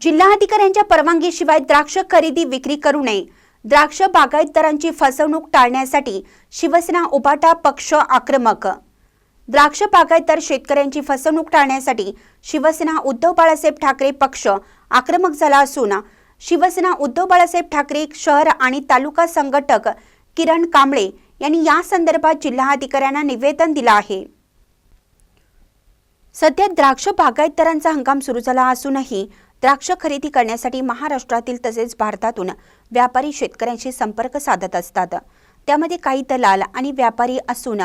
जिल्हाधिकाऱ्यांच्या परवानगीशिवाय द्राक्ष खरेदी विक्री करू नये. द्राक्ष बागायतदारांची फसवणूक टाळण्यासाठी शिवसेना उभाटा पक्ष आक्रमक. द्राक्ष बागायतदार शेतकऱ्यांची फसवणूक टाळण्यासाठी शिवसेना उद्धव बाळासाहेब ठाकरे पक्ष आक्रमक झाला असून शिवसेना उद्धव बाळासाहेब ठाकरे शहर आणि तालुका संघटक किरण कांबळे यांनी या संदर्भात जिल्हाधिकाऱ्यांना निवेदन दिलं आहे. सध्या द्राक्ष बागायतदारांचा हंगाम सुरू झाला असूनही द्राक्ष खरेदी करण्यासाठी महाराष्ट्रातील तसेच भारतातून व्यापारी शेतकऱ्यांशी संपर्क साधत असतात. त्यामध्ये काही दलाल आणि व्यापारी असून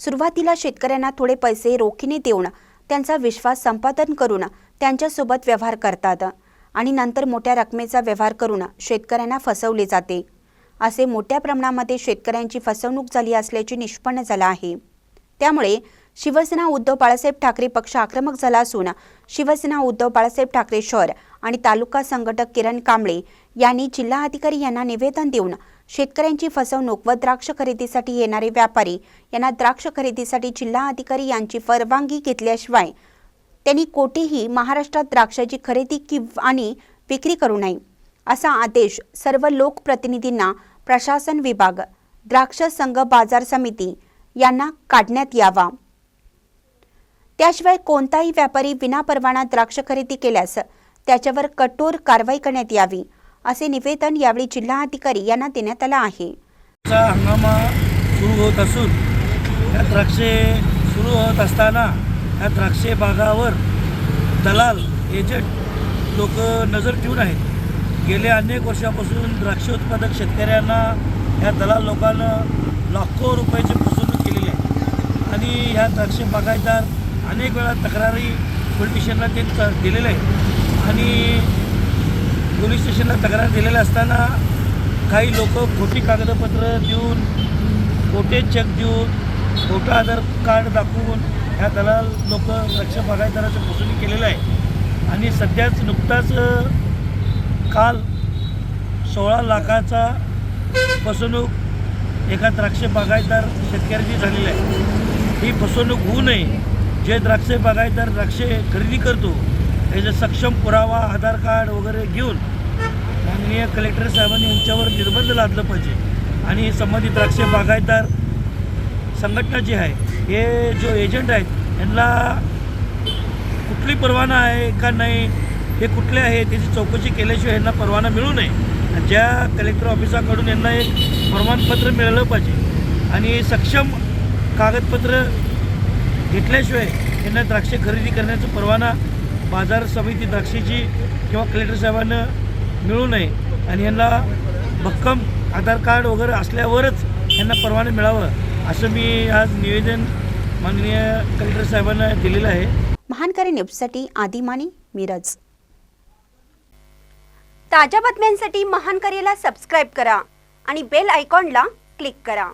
सुरुवातीला शेतकऱ्यांना थोडे पैसे रोखीने देऊन त्यांचा विश्वास संपादन करून त्यांच्यासोबत व्यवहार करतात आणि नंतर मोठ्या रकमेचा व्यवहार करून शेतकऱ्यांना फसवले जाते. असे मोठ्या प्रमाणामध्ये शेतकऱ्यांची फसवणूक झाली असल्याचे निष्पन्न झालं आहे. त्यामुळे शिवसेना उद्धव बाळासाहेब ठाकरे पक्ष आक्रमक झाला असून शिवसेना उद्धव बाळासाहेब ठाकरे शहर आणि तालुका संघटक किरण कांबळे यांनी जिल्हाधिकारी यांना निवेदन देऊन शेतकऱ्यांची फसवणूक व द्राक्ष खरेदीसाठी येणारे व्यापारी यांना द्राक्ष खरेदीसाठी जिल्हाधिकारी यांची परवानगी घेतल्याशिवाय त्यांनी कोठेही महाराष्ट्रात द्राक्षाची खरेदी किंवा आणि विक्री करू नये असा आदेश सर्व लोकप्रतिनिधींना प्रशासन विभाग द्राक्ष संघ बाजार समिती यांना काढण्यात यावा. त्याशिवाय कोणताही व्यापारी विनापरवाना द्राक्ष खरेदी केल्यास त्याच्यावर कठोर कारवाई करण्यात यावी असे निवेदन यावेळी जिल्हाधिकारी यांना देण्यात आलं आहे. चा हंगामा सुरू होत असून या द्राक्षे सुरू होत असताना या द्राक्षे बागावर दलाल एजंट लोक नजर ठेवून आहेत. गेल्या अनेक वर्षापासून द्राक्ष उत्पादक शेतकऱ्यांना या दलाल लोकांना लाखो रुपयाची फसवणूक केलेली आहे. आणि ह्या द्राक्ष बागायतदार अनेक वेळा तक्रारी पोलीस स्टेशनला ते दिलेलं आहे आणि पोलीस स्टेशनला तक्रार दिलेलं असताना काही लोक खोटी कागदपत्र देऊन खोटे चेक देऊन खोटं आधार कार्ड दाखवून ह्या दलाल लोक लक्ष बागायतदाराचं फसवणूक केलेलं आहे. आणि सध्याच नुकताच काल सोळा लाखाचा फसवणूक एका द्राक्ष बागायतदार शेतकऱ्याची झालेली आहे. ही फसवणूक होऊ नये जे द्राक्ष बागायतदार द्राक्षे खरेदी करतो. त्याचा सक्षम पुरावा आधार कार्ड वगैरे घेऊन माननीय कलेक्टर साहेबांनी यांच्यावर निर्बंध लादलं पाहिजे. आणि संबंधित द्राक्षे बागायतदार संघटना जी आहे हे जो एजंट आहेत यांना कुठली परवाना आहे का नाही हे कुठले आहे त्याची चौकशी केल्याशिवाय यांना परवाना मिळू नये. ज्या कलेक्टर ऑफिसाकडून यांना एक प्रमाणपत्र मिळालं पाहिजे. आणि सक्षम कागदपत्र घेतल्याशिवाय त्यांना द्राक्षे खरेदी करण्याचा परवाना बाजार समिती द्राक्षेची किंवा कलेक्टर साहेबांना मिळू नये. आणि यांना भक्कम आधार कार्ड वगैरे असल्यावरच यांना परवाना मिळावं असं मी आज निवेदन माननीय कलेक्टर साहेबांना दिलेलं आहे. महानकारी न्यूजसाठी आदिमानी मिरज. ताज्या बातम्यांसाठी महानकरीला सबस्क्राईब करा आणि बेल आयकॉनला क्लिक करा.